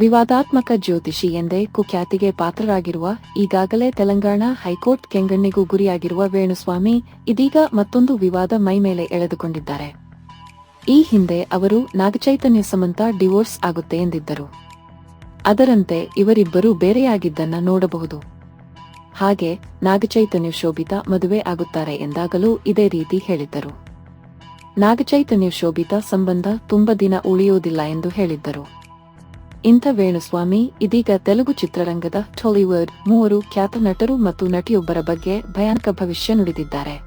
ವಿವಾದಾತ್ಮಕ ಜ್ಯೋತಿಷಿ ಎಂದೇ ಕುಖ್ಯಾತಿಗೆ ಪಾತ್ರರಾಗಿರುವ ಈಗಾಗಲೇ ತೆಲಂಗಾಣ ಹೈಕೋರ್ಟ್ ಕೆಂಗಣ್ಣಿಗೂ ಗುರಿಯಾಗಿರುವ ವೇಣುಸ್ವಾಮಿ ಇದೀಗ ಮತ್ತೊಂದು ವಿವಾದ ಮೈಮೇಲೆ ಎಳೆದುಕೊಂಡಿದ್ದಾರೆ. ಈ ಹಿಂದೆ ಅವರು ನಾಗಚೈತನ್ಯ ಸಮಂತ ಡಿವೋರ್ಸ್ ಆಗುತ್ತೆ ಎಂದಿದ್ದರು. ಅದರಂತೆ ಇವರಿಬ್ಬರೂ ಬೇರೆಯಾಗಿದ್ದನ್ನ ನೋಡಬಹುದು. ಹಾಗೆ ನಾಗಚೈತನ್ಯ ಶೋಭಿತಾ ಮದುವೆ ಆಗುತ್ತಾರೆ ಎಂದಾಗಲೂ ಇದೇ ರೀತಿ ಹೇಳಿದ್ದರು. ನಾಗಚೈತನ್ಯ ಶೋಭಿತಾ ಸಂಬಂಧ ತುಂಬ ದಿನ ಉಳಿಯುವುದಿಲ್ಲ ಎಂದು ಹೇಳಿದ್ದರು. ಇಂಥ ವೇಣುಸ್ವಾಮಿ ಇದೀಗ ತೆಲುಗು ಚಿತ್ರರಂಗದ ಟಾಲಿವುಡ್ ಮೂವರು ಖ್ಯಾತ ನಟರು ಮತ್ತು ನಟಿಯೊಬ್ಬರ ಬಗ್ಗೆ ಭಯಾನಕ ಭವಿಷ್ಯ ನುಡಿದಿದ್ದಾರೆ.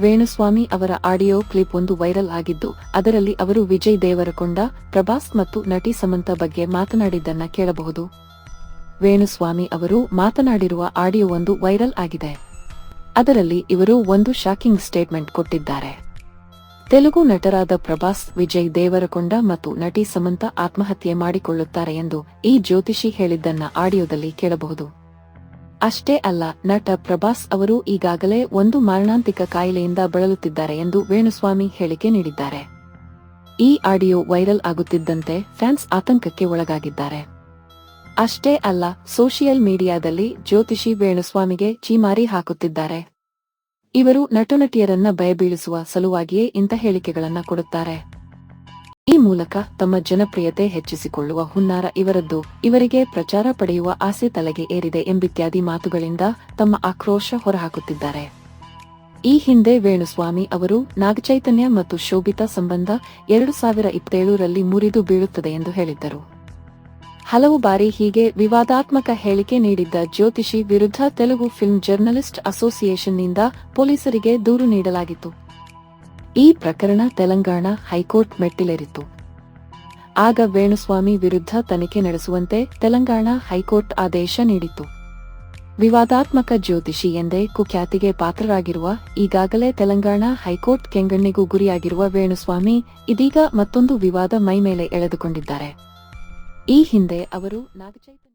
ವೇಣುಸ್ವಾಮಿ ಅವರ ಆಡಿಯೋ ಕ್ಲಿಪ್ ಒಂದು ವೈರಲ್ ಆಗಿದ್ದು, ಅದರಲ್ಲಿ ಅವರು ವಿಜಯ್ ದೇವರಕೊಂಡ, ಪ್ರಭಾಸ್ ಮತ್ತು ನಟಿ ಸಮಂತ ಬಗ್ಗೆ ಮಾತನಾಡಿದ್ದನ್ನ ಕೇಳಬಹುದು. ವೇಣುಸ್ವಾಮಿ ಅವರು ಮಾತನಾಡಿರುವ ಆಡಿಯೋ ಒಂದು ವೈರಲ್ ಆಗಿದೆ. ಅದರಲ್ಲಿ ಇವರು ಒಂದು ಶಾಕಿಂಗ್ ಸ್ಟೇಟ್ಮೆಂಟ್ ಕೊಟ್ಟಿದ್ದಾರೆ. ತೆಲುಗು ನಟರಾದ ಪ್ರಭಾಸ್, ವಿಜಯ್ ದೇವರಕೊಂಡ ಮತ್ತು ನಟಿ ಸಮಂತ ಆತ್ಮಹತ್ಯೆ ಮಾಡಿಕೊಳ್ಳುತ್ತಾರೆ ಎಂದು ಈ ಜ್ಯೋತಿಷಿ ಹೇಳಿದ್ದನ್ನ ಆಡಿಯೋದಲ್ಲಿ ಕೇಳಬಹುದು. ಅಷ್ಟೇ ಅಲ್ಲ, ನಟ ಪ್ರಭಾಸ್ ಅವರು ಈಗಾಗಲೇ ಒಂದು ಮಾರಣಾಂತಿಕ ಕಾಯಿಲೆಯಿಂದ ಬಳಲುತ್ತಿದ್ದಾರೆ ಎಂದು ವೇಣುಸ್ವಾಮಿ ಹೇಳಿಕೆ ನೀಡಿದ್ದಾರೆ. ಈ ಆಡಿಯೋ ವೈರಲ್ ಆಗುತ್ತಿದ್ದಂತೆ ಫ್ಯಾನ್ಸ್ ಆತಂಕಕ್ಕೆ ಒಳಗಾಗಿದ್ದಾರೆ. ಅಷ್ಟೇ ಅಲ್ಲ, ಸೋಷಿಯಲ್ ಮೀಡಿಯಾದಲ್ಲಿ ಜ್ಯೋತಿಷಿ ವೇಣುಸ್ವಾಮಿಗೆ ಚೀಮಾರಿ ಹಾಕುತ್ತಿದ್ದಾರೆ. ಇವರು ನಟನಟಿಯರನ್ನ ಭಯಬೀಳಿಸುವ ಸಲುವಾಗಿಯೇ ಇಂಥ ಹೇಳಿಕೆಗಳನ್ನ ಕೊಡುತ್ತಾರೆ. ಈ ಮೂಲಕ ತಮ್ಮ ಜನಪ್ರಿಯತೆ ಹೆಚ್ಚಿಸಿಕೊಳ್ಳುವ ಹುನ್ನಾರ ಇವರದ್ದು. ಇವರಿಗೆ ಪ್ರಚಾರ ಪಡೆಯುವ ಆಸೆ ತಲೆಗೆ ಏರಿದೆ ಎಂಬಿತ್ಯಾದಿ ಮಾತುಗಳಿಂದ ತಮ್ಮ ಆಕ್ರೋಶ ಹೊರಹಾಕುತ್ತಿದ್ದಾರೆ. ಈ ಹಿಂದೆ ವೇಣುಸ್ವಾಮಿ ಅವರು ನಾಗಚೈತನ್ಯ ಮತ್ತು ಶೋಭಿತಾ ಸಂಬಂಧ ಎರಡು ಸಾವಿರ ಇಪ್ಪತ್ತೇಳರಲ್ಲಿ ಮುರಿದು ಬೀಳುತ್ತದೆ ಎಂದು ಹೇಳಿದ್ದರು. ಹಲವು ಬಾರಿ ಹೀಗೆ ವಿವಾದಾತ್ಮಕ ಹೇಳಿಕೆ ನೀಡಿದ್ದ ಜ್ಯೋತಿಷಿ ವಿರುದ್ಧ ತೆಲುಗು ಫಿಲ್ಮ್ ಜರ್ನಲಿಸ್ಟ್ ಅಸೋಸಿಯೇಷನ್ನಿಂದ ಪೊಲೀಸರಿಗೆ ದೂರು ನೀಡಲಾಗಿತ್ತು. ಈ ಪ್ರಕರಣ ತೆಲಂಗಾಣ ಹೈಕೋರ್ಟ್ ಮೆಟ್ಟಿಲೇರಿತ್ತು. ಆಗ ವೇಣುಸ್ವಾಮಿ ವಿರುದ್ಧ ತನಿಖೆ ನಡೆಸುವಂತೆ ತೆಲಂಗಾಣ ಹೈಕೋರ್ಟ್ ಆದೇಶ ನೀಡಿತ್ತು. ವಿವಾದಾತ್ಮಕ ಜ್ಯೋತಿಷಿ ಎಂದೇ ಕುಖ್ಯಾತಿಗೆ ಪಾತ್ರರಾಗಿರುವ ಈಗಾಗಲೇ ತೆಲಂಗಾಣ ಹೈಕೋರ್ಟ್ ಕೆಂಗಣ್ಣಿಗೂ ಗುರಿಯಾಗಿರುವ ವೇಣುಸ್ವಾಮಿ ಇದೀಗ ಮತ್ತೊಂದು ವಿವಾದ ಮೈಮೇಲೆ ಎಳೆದುಕೊಂಡಿದ್ದಾರೆ. ಈ ಹಿಂದೆ ಅವರು ನಾಗಚೈತನ್ಯ